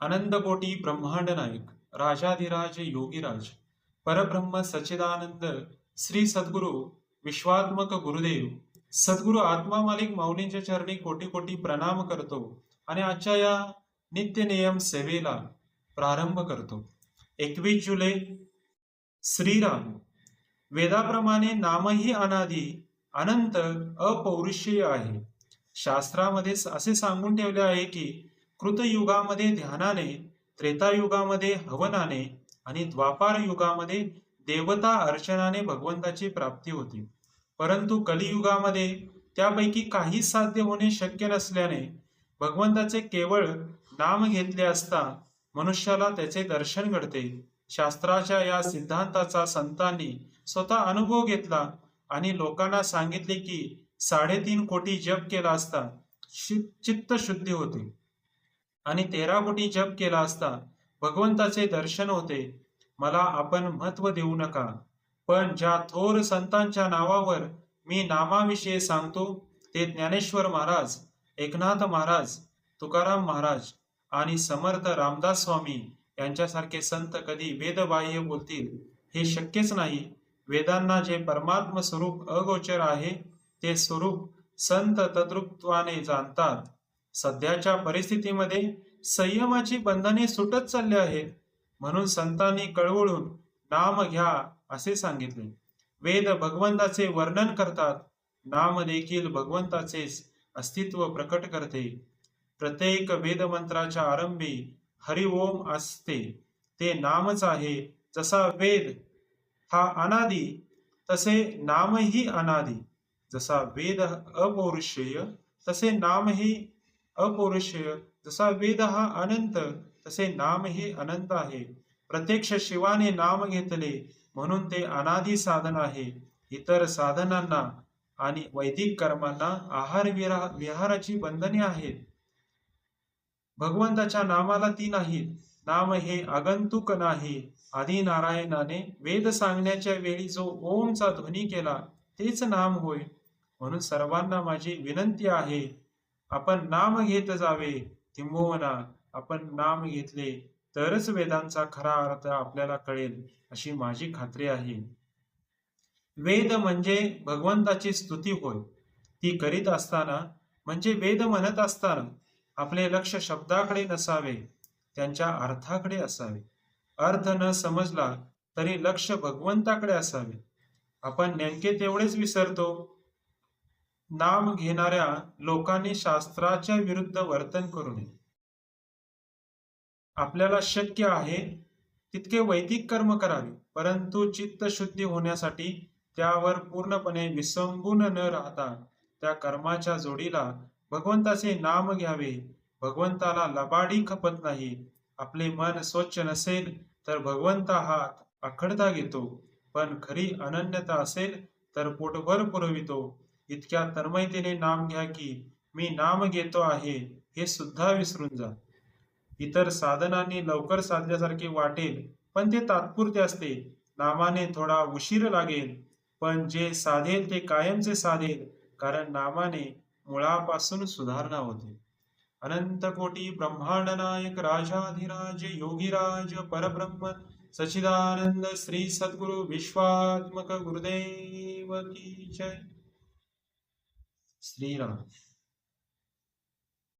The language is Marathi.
अनंतकोटी ब्रह्मांड नायक राजाधिराज योगीराज परब्रह्म सच्चिदानंद श्री सद्गुरु विश्वात्मक गुरुदेव सद्गुरु आत्मा मालिक माऊलींच्या चरणी कोटी कोटी प्रणाम करतो आणि आजच्या या नित्यनियम सेवेला प्रारंभ करतो. एकवीस जुलै श्रीराम. वेदाप्रमाणे नामही अनादी अनंत अपौरुषीय आहे. शास्त्रामध्ये असे सांगून ठेवले आहे की कृतयुगामध्ये ध्यानाने त्रेतायुगामध्ये हवनाने आणि द्वापार युगामध्ये देवता अर्चनाने भगवंताची प्राप्ती होते. परंतु कलियुगामध्ये त्यापैकी काही साध्य होणे शक्य नसल्याने भगवंताचे केवळ नाम घेतले असता मनुष्याला त्याचे दर्शन घडते. शास्त्राच्या या सिद्धांताचा संतांनी स्वतः अनुभव घेतला आणि लोकांना सांगितले की साडेतीन कोटी जप केला असता शि- चित्त शुद्धी होते. आणि तेरा कोटी जप केला असता भगवंताचे दर्शन होते. मला आपण महत्त्व देऊ नका. पण ज्या थोर संतांच्या नावावर मी नामाविषयी सांगतो ते ज्ञानेश्वर महाराज एकनाथ महाराज तुकाराम महाराज आणि समर्थ रामदास स्वामी यांच्यासारखे संत कधी वेदबाह्य बोलतील हे शक्यच नाही. वेदांना जे परमात्म स्वरूप अगोचर आहे ते स्वरूप संत तद्रुपत्वाने जाणतात. सध्याच्या परिस्थितीमध्ये संयमाची बंधने सुटत चालली आहेत. म्हणून संतांनी कळवळून नाम घ्या असे सांगितले. वेद भगवंताचे वर्णन करतात. नाम देखील भगवंताचेच अस्तित्व प्रकट करते. प्रत्येक वेदमंत्राच्या आरंभी हरि ओम असते. ते नामच आहे. जसा वेद हा अनादी तसे नामही अनादी. जसा वेद अपौरुषेय तसे नामही अपौरुष जसा वेद हा अनंत तसे नाम हे अनंत आहे. प्रत्यक्ष शिवाने नाम घेतले म्हणून ते अनादी साधन आहे. इतर साधनांना आणि वैदिक कर्मांना आहार विहाराची बंधने आहेत. भगवंताच्या नामाला ती नाहीत. नाम हे आगंतुक नाही. आधी नारायणाने वेद सांगण्याच्या वेळी जो ओमचा ध्वनी केला तेच नाम होय. म्हणून सर्वांना माझी विनंती आहे. आपण नाम घेत जावे किंबहुना आपण नाम घेतले तरच वेदांचा खरा अर्थ आपल्याला कळेल अशी माझी खात्री आहे. वेद म्हणजे भगवंताची स्तुती होय. ती करीत असताना म्हणजे वेद म्हणत असताना आपले लक्ष शब्दाकडे नसावे त्यांच्या अर्थाकडे असावे. अर्थ न समजला तरी लक्ष भगवंताकडे असावे. आपण नेमके तेवढेच विसरतो नाम घेणाऱ्या लोकांनी शास्त्राच्या विरुद्ध वर्तन करू नये. आपल्याला शक्य आहे तितके वैदिक कर्म करावे परंतु चित्त शुद्धी होण्यासाठी त्यावर पूर्णपणे विसंबून न राहता त्या कर्माच्या जोडीला भगवंताचे नाम घ्यावे. भगवंताला लबाडी खपत नाही आपले मन स्वच्छ नसेल तर भगवंता हा आखडता घेतो पण खरी अनन्यता असेल तर पोटभर पुरवितो. इतक्या तन्मयतेने नाम घ्या की मी नाम घेतो आहे हे सुद्धा विसरून जा. इतर साधनांनी लवकर साधल्यासारखे वाटेल पण ते तात्पुरते असते. नामाने थोडा उशीर लागेल पण जे साधेल ते कायमचे साधेल कारण नामाने मुळापासून सुधारणा होते. अनंत कोटी ब्रह्मांड नायक राजाधिराज योगीराज परब्रह्म सचिदानंद श्री सद्गुरु विश्वात्मक गुरुदेव की जय. श्रीराम